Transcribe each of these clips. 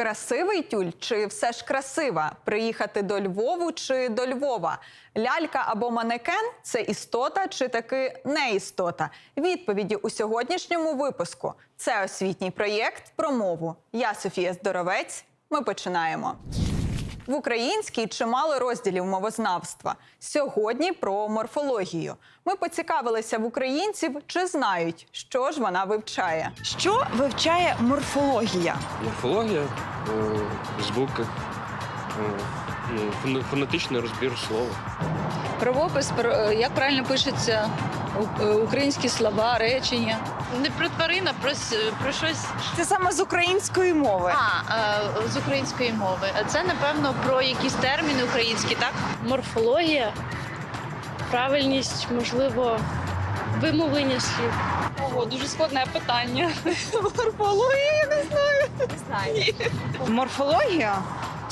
Красивий тюль чи все ж красива? Приїхати до Львову чи до Львова? Лялька або манекен це істота чи таки не істота? Відповіді у сьогоднішньому випуску. Це освітній проєкт про мову. Я Софія Здоровець. Ми починаємо. В українській чимало розділів мовознавства. Сьогодні про морфологію. Ми поцікавилися в українців, чи знають, що ж вона вивчає. Що вивчає морфологія? Морфологія, е, звуки, е, ну, фонетичний розбір слова. Правопис, е, як правильно пишуться у- е, українські слова, речення. Не про тварин, а про, про щось Це саме з української мови. а, е, з української мови. Це напевно про якісь терміни українські, так? морфологія, правильність, можливо, вимовлення слів. Ого, дуже складне питання. Морфологія, я не знаю. Не знаю. Морфологія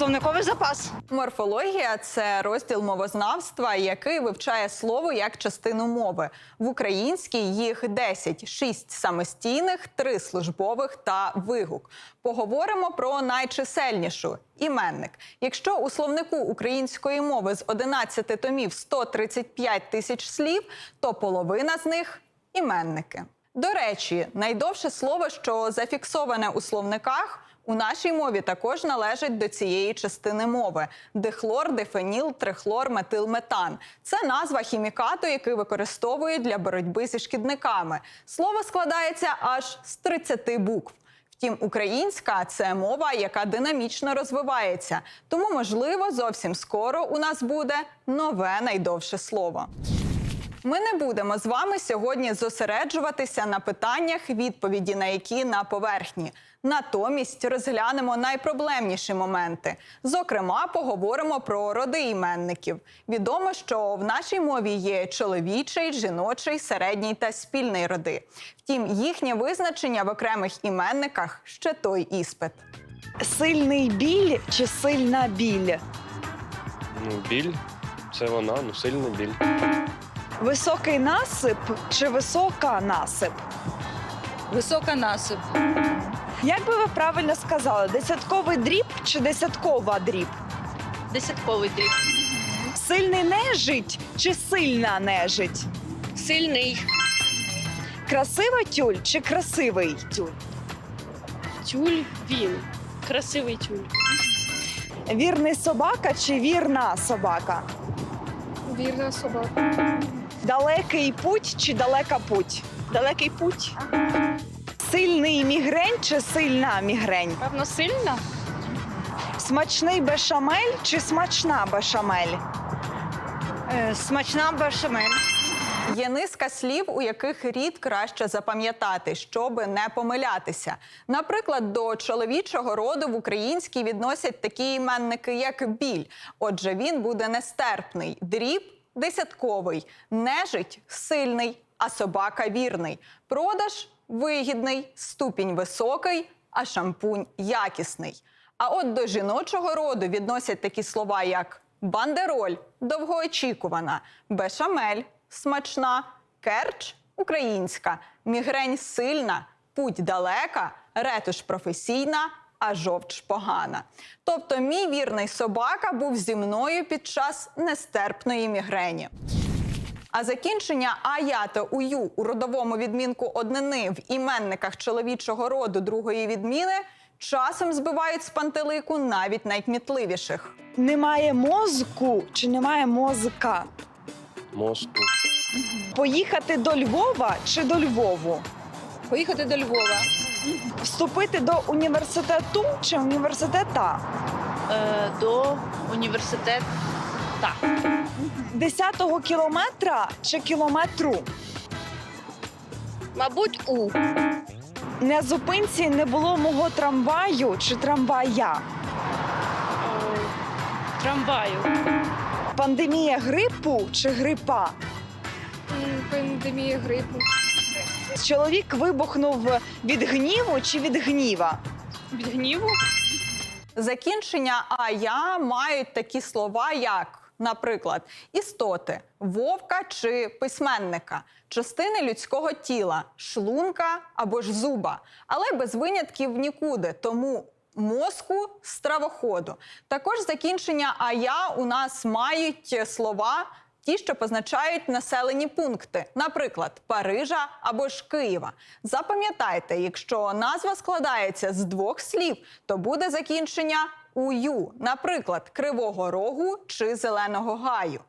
словниковий запас. Морфологія це розділ мовознавства, який вивчає слово як частину мови. В українській їх 10, 6 самостійних, 3 службових та вигук. Поговоримо про найчисельнішу іменник. Якщо у словнику української мови з 11 томів 135 тисяч слів, то половина з них іменники. До речі, найдовше слово, що зафіксоване у словниках. У нашій мові також належить до цієї частини мови: дихлор, дифеніл, трихлор, метил, метан. Це назва хімікату, який використовують для боротьби зі шкідниками. Слово складається аж з 30 букв. Втім, українська це мова, яка динамічно розвивається. Тому, можливо, зовсім скоро у нас буде нове найдовше слово. Ми не будемо з вами сьогодні зосереджуватися на питаннях, відповіді на які на поверхні. Натомість розглянемо найпроблемніші моменти. Зокрема, поговоримо про роди іменників. Відомо, що в нашій мові є чоловічий, жіночий, середній та спільний роди. Втім, їхнє визначення в окремих іменниках ще той іспит. Сильний біль чи сильна біль? Ну, біль це вона, ну сильний біль. Високий насип чи висока насип? Висока насип. Як би ви правильно сказали, десятковий дріб чи десяткова дріб? Десятковий дріб. Сильний нежить чи сильна нежить? Сильний Красива тюль чи красивий тюль? тюль він. Красивий тюль. Вірний собака чи вірна собака? Вірна собака. Далекий путь чи далека путь? Далекий путь. Сильний мігрень чи сильна мігрень? Певно, сильна? Смачний бешамель чи смачна бешамель? смачна бешамель. Є низка слів, у яких рід краще запам'ятати, щоби не помилятися. Наприклад, до чоловічого роду в українській відносять такі іменники, як біль. Отже, він буде нестерпний, дріб десятковий, нежить сильний, а собака вірний. Продаж вигідний, ступінь високий, а шампунь якісний. А от до жіночого роду відносять такі слова, як бандероль довгоочікувана, бешамель смачна, керч українська, мігрень сильна, путь далека, ретуш професійна, а жовч погана. Тобто, мій вірний собака був зі мною під час нестерпної мігрені. А закінчення ая та ую у родовому відмінку однини в іменниках чоловічого роду другої відміни часом збивають з пантелику навіть найкмітливіших. Немає мозку чи немає мозка? Мозку. Поїхати до Львова чи до Львову? Поїхати до Львова. Вступити до університету чи університета? Е, до університету. Десятого кілометра чи кілометру? Мабуть, у. На зупинці не було мого трамваю чи трамвая. Трамваю. Пандемія грипу чи грипа? Пандемія грипу. Чоловік вибухнув від гніву чи від гніва? Від гніву? Закінчення ая мають такі слова, як, наприклад, істоти, вовка чи письменника, частини людського тіла, шлунка або ж зуба, але без винятків нікуди. Тому мозку, стравоходу. Також закінчення ая у нас мають слова. Ті, що позначають населені пункти, наприклад, Парижа або ж Києва. Запам'ятайте, якщо назва складається з двох слів, то буде закінчення ую, наприклад, Кривого Рогу чи Зеленого Гаю.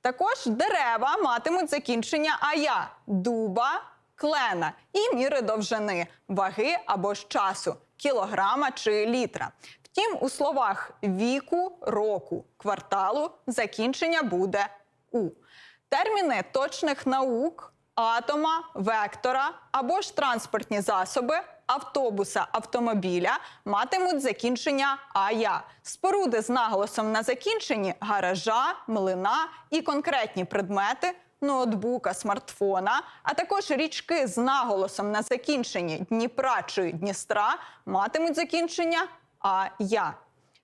Також дерева матимуть закінчення ая дуба, клена і міри довжини, ваги або ж часу, кілограма чи літра. Втім, у словах віку, року, кварталу закінчення буде у. Терміни точних наук, атома, вектора або ж транспортні засоби, автобуса, автомобіля матимуть закінчення ая. Споруди з наголосом на закінченні гаража, млина і конкретні предмети. Ноутбука, смартфона, а також річки з наголосом на закінченні Дніпра чи Дністра матимуть закінчення ая.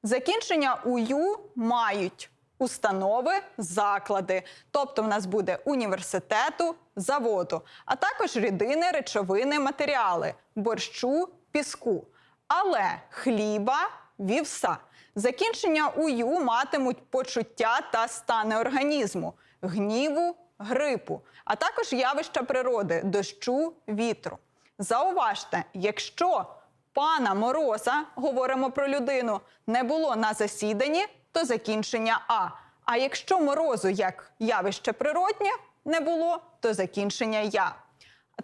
Закінчення ую мають установи, заклади, тобто в нас буде університету, заводу, а також рідини, речовини, матеріали, борщу, піску. Але хліба, вівса. Закінчення ую матимуть почуття та стани організму, гніву, грипу, а також явища природи, дощу, вітру. Зауважте, якщо пана Мороза, говоримо про людину, не було на засіданні, то закінчення А. А якщо морозу як явище природнє не було, то закінчення Я.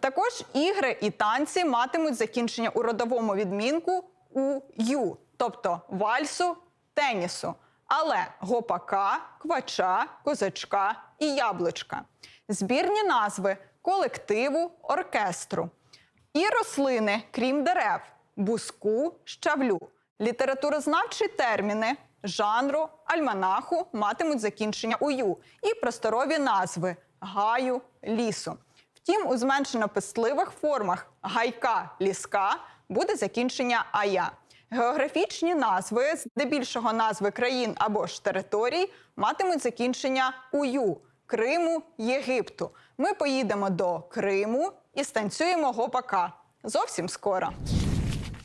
Також ігри і танці матимуть закінчення у родовому відмінку у ю, тобто вальсу, тенісу, але гопака, квача, козачка і яблучка. Збірні назви колективу, оркестру. І рослини, крім дерев, буску, щавлю. Літературознавчі терміни жанру, альманаху матимуть закінчення ую і просторові назви гаю, лісу. Втім, у зменшено писливих формах гайка, ліска буде закінчення ая. Географічні назви, здебільшого назви країн або ж територій, матимуть закінчення ую Криму, Єгипту. Ми поїдемо до Криму і станцюємо гопака зовсім скоро.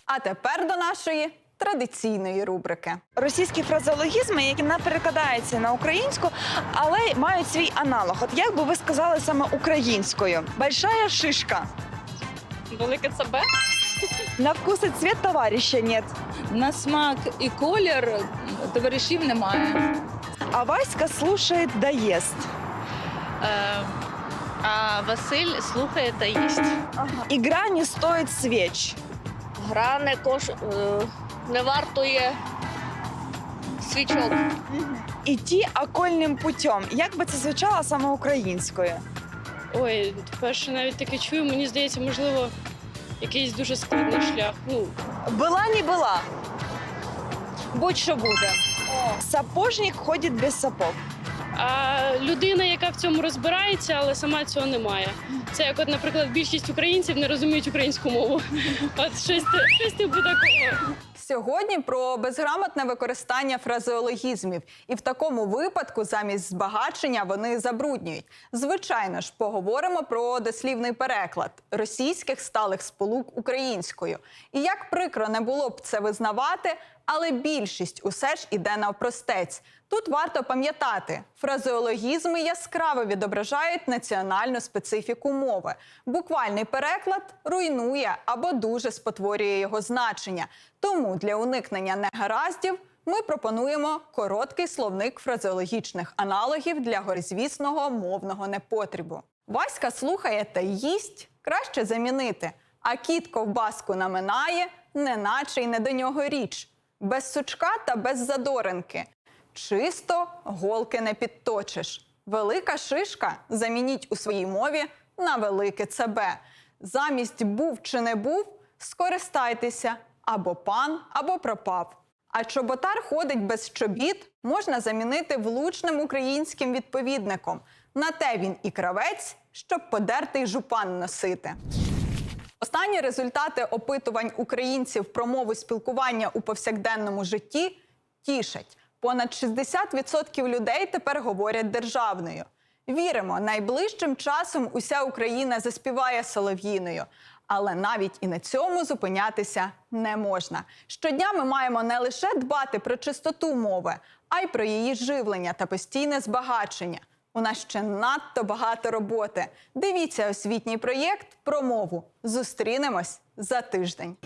А тепер до нашої традиційної рубрики. Російські фразеологізми, які не перекладаються на українську, але мають свій аналог. От як би ви сказали саме українською? Большая шишка. Велике ЦБ. На вкус і цвіт товарища нет. На смак і колір товаришів немає. А Васька слушает да ест. Е, а Василь слухає та їсть. Ігра не стоїть свіч. Гра не кош... е, не вартує свічок. Іти окольним путем. Як би це звучало саме українською? Ой, вперше навіть таке чую. Мені здається, можливо, якийсь дуже складний шлях. Ну, Була не була. Будь-що буде. Сапожник ходить без сапог. а людина, яка в цьому розбирається, але сама цього не має. Це як, от, наприклад, більшість українців не розуміють українську мову. От щось, щось типу такого. Сьогодні про безграмотне використання фразеологізмів, і в такому випадку замість збагачення вони забруднюють. Звичайно ж, поговоримо про дослівний переклад російських сталих сполук українською. І як прикро не було б це визнавати, але більшість усе ж іде навпростець. Тут варто пам'ятати, фразеологізми яскраво відображають національну специфіку мови. Буквальний переклад руйнує або дуже спотворює його значення. Тому для уникнення негараздів ми пропонуємо короткий словник фразеологічних аналогів для горизвісного мовного непотрібу. Васька слухає та їсть краще замінити, а кіт ковбаску наминає, неначе й не до нього річ. Без сучка та без задоринки. Чисто голки не підточиш. Велика шишка замініть у своїй мові на велике ЦБ. Замість був чи не був, скористайтеся або пан, або пропав. А чоботар ходить без чобіт можна замінити влучним українським відповідником. На те він і кравець, щоб подертий жупан носити. Останні результати опитувань українців про мову спілкування у повсякденному житті тішать. Понад 60% людей тепер говорять державною. Віримо, найближчим часом уся Україна заспіває солов'їною. Але навіть і на цьому зупинятися не можна. Щодня ми маємо не лише дбати про чистоту мови, а й про її живлення та постійне збагачення. У нас ще надто багато роботи. Дивіться освітній проєкт про мову. Зустрінемось за тиждень.